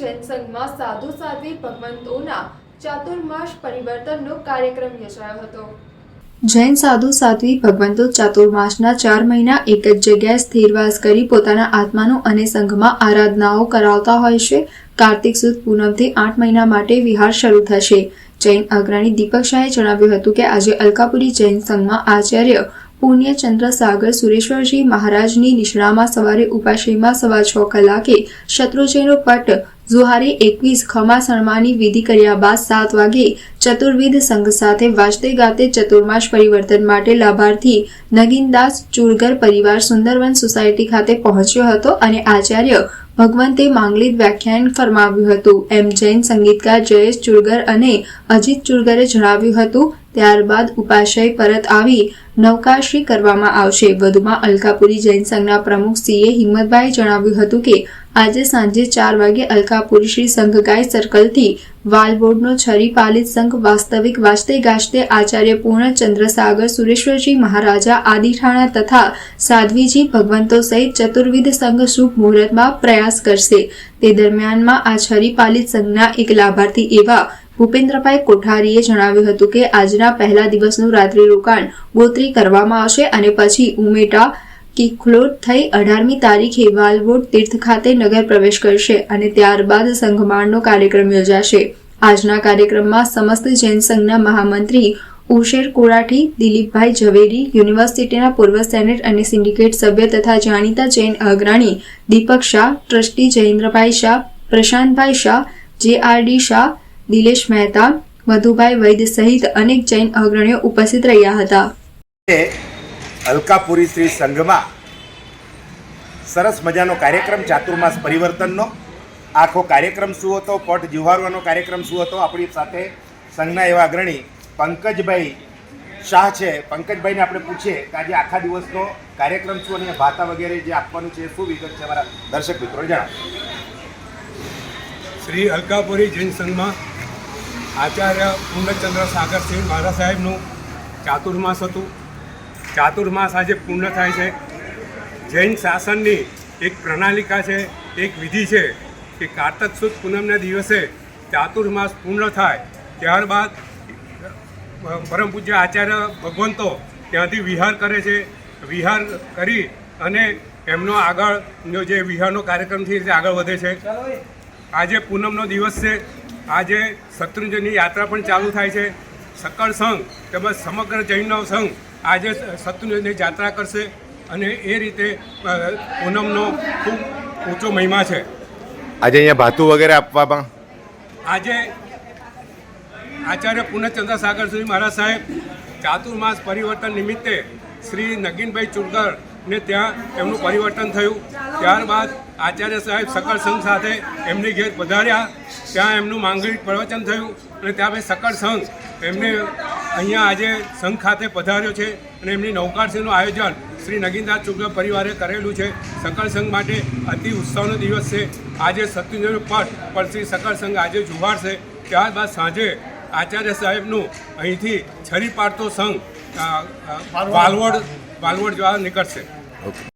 જૈન સંઘમાં સાધુ સાધ્વી ભગવંતોના ચાતુર્માસ પરિવર્તનનો કાર્યક્રમ યોજાયો હતો. જૈન સાધુ સાધ્વી ભગવંતો ચાતુર્માસના ચાર મહિના એક જ જગ્યાએ સ્થિરવાસ કરી પોતાના આત્માનો અને સંઘમાં આરાધનાઓ કરાવતા હોય છે. કાર્તિક સુદ પૂનમથી આઠ મહિના માટે વિહાર શરૂ થશે. જૈન અગ્રણી દીપક શાહે જણાવ્યું હતું કે આજે અલકાપુરી જૈન સંઘમાં આચાર્ય પુણ્યચંદ્ર સાગર સુરેશ્વરજી મહારાજની નિશ્રામાં સવારે ઉપાશ્રીમાં સવા છ કલાકે શત્રુજયનો પટ ઝુહારે એકવીસ ખમા શર્માની વિધિ કર્યા બાદ સાત વાગે ચતુર્વિધ સંઘ સાથે વાજતે ગાતે ચતુર્માસ પરિવર્તન માટે લાભાર્થી નગીનદાસ ચુરગર પરિવાર સુંદરવન સોસાયટી ખાતે પહોંચ્યો હતો અને આચાર્ય ભગવંતે માંગલિક વ્યાખ્યાન ફરમાવ્યું હતું. એમ જૈન સંગીતકાર જયેશ ચુરગર અને અજીત ચુરગરે જણાવ્યું હતું ત્યારબાદ ઉપાશય પરત આવી નવકાશી કરવામાં આવશે. વધુમાં અલકાપુરી જૈન સંઘના પ્રમુખ સીએ હિંમતભાઈ જણાવ્યું હતું કે, આજે સાંજે ચાર વાગે અલકાપુરી શ્રી સંઘગાય સર્કલથી વાલબોર્ડનો છરી પાલિત સંઘ વાસ્તવિક વાજતે ગાજતે આચાર્ય પૂર્ણચંદ્ર સાગર સુરેશ્વરજી મહારાજા આદિઠાણા તથા સાધ્વીજી ભગવંતો સહિત ચતુર્વિધ સંઘ શુભ મુહૂર્તમાં પ્રયાસ કરશે. તે દરમિયાનમાં આ છરી પાલિત સંઘના એક લાભાર્થી એવા ભૂપેન્દ્રભાઈ કોઠારીએ જણાવ્યું હતું કે આજના પહેલા દિવસનું રાત્રિ રોકાણ ગોત્રી કરવામાં આવશે અને પછી ઉમેટા કિખલોટ થઈ અઢારમી તારીખે વાલવોડ તીર્થ ખાતે નગર પ્રવેશ કરશે અને ત્યારબાદ સંઘમાળનો કાર્યક્રમ યોજાશે. આજના કાર્યક્રમમાં સમસ્ત જૈન સંઘના મહામંત્રી ઉશેર કોરાઠી દિલીપભાઈ ઝવેરી, યુનિવર્સિટીના પૂર્વ સેનેટ અને સિન્ડિકેટ સભ્ય તથા જાણીતા જૈન અગ્રણી દીપક શાહ, ટ્રસ્ટી જયેન્દ્રભાઈ શાહ, પ્રશાંતભાઈ શાહ જેઆરડી શાહ દિલેશ મહેતા મધુભાઈ વૈદ્ય સહિત અનેક જૈન અગ્રણીઓ ઉપસ્થિત રહ્યા હતા. અલકાપુરી શ્રી સંઘમાં સરસ મજાનો કાર્યક્રમ ચાતુર્માસ પરિવર્તનનો. આખો કાર્યક્રમ શું હતો? પટ જુહારવાનો કાર્યક્રમ શું હતો? આપણી સાથે સંઘના એવા અગ્રણી પંકજભાઈ શાહ છે. પંકજભાઈને આપણે પૂછીએ કે આજે આખા દિવસનો કાર્યક્રમ શું અને ભાતા વગેરે જે આપવાનું છે શું વિગત છે અમારા દર્શક મિત્રો જણાવો. શ્રી અલકાપુરી જૈન સંઘમાં આચાર્ય પૂર્ણચંદ્ર સાગરસિંહ મહારાજ સાહેબનું ચાતુર્માસ હતું. ચાતુર્માસ આજે પૂર્ણ થાય છે. જૈન શાસનની એક પ્રણાલિકા છે, એક વિધિ છે કે કારતક સુદ પૂનમના દિવસે ચાતુર્માસ પૂર્ણ થાય, ત્યારબાદ પરમ પૂજ્ય આચાર્ય ભગવંતો ત્યાંથી વિહાર કરે છે. વિહાર કરી અને એમનો આગળનો જે વિહારનો કાર્યક્રમ છે તે આગળ વધે છે. આજે પૂનમનો દિવસ છે. આજે શત્રુંજયની યાત્રા પણ ચાલુ થાય છે. સકળ સંઘ તેમજ સમગ્ર જૈનનો સંઘ આજે શત્રુંજયની યાત્રા કરશે અને એ રીતે પૂનમનો ખૂબ ઊંચો મહિમા છે. આજે અહીંયા ભાતું વગેરે આપવામાં આજે આચાર્ય પૂર્ણચંદ્ર સાગર શ્રી મહારાજ સાહેબ ચાતુર્માસ પરિવર્તન નિમિત્તે શ્રી નગીનભાઈ ચુરગર ને ત્યાં એમનું પરિવર્તન થયું. ત્યારબાદ આચાર્ય સાહેબ સકળ સંઘ સાથે એમની ઘેર પધાર્યા. ત્યાં એમનું માંગણી પ્રવચન થયું અને ત્યાં પછી સકળ સંઘ એમને અહીંયા આજે સંઘ ખાતે પધાર્યો છે અને એમની નૌકારસીનું આયોજન શ્રી નગીનદાસ ચુગલ પરિવારે કરેલું છે. સકળ સંઘ માટે અતિ ઉત્સવનો દિવસ છે. આજે સત્યુંજયનો પટ પણ શ્રી સકળ સંઘ આજે જુવાડશે ત્યારબાદ સાંજે આચાર્ય સાહેબનું અહીંથી છરી પાડતો સંઘ વાલવડ વાલવડ જવા નીકળશે. ઓકે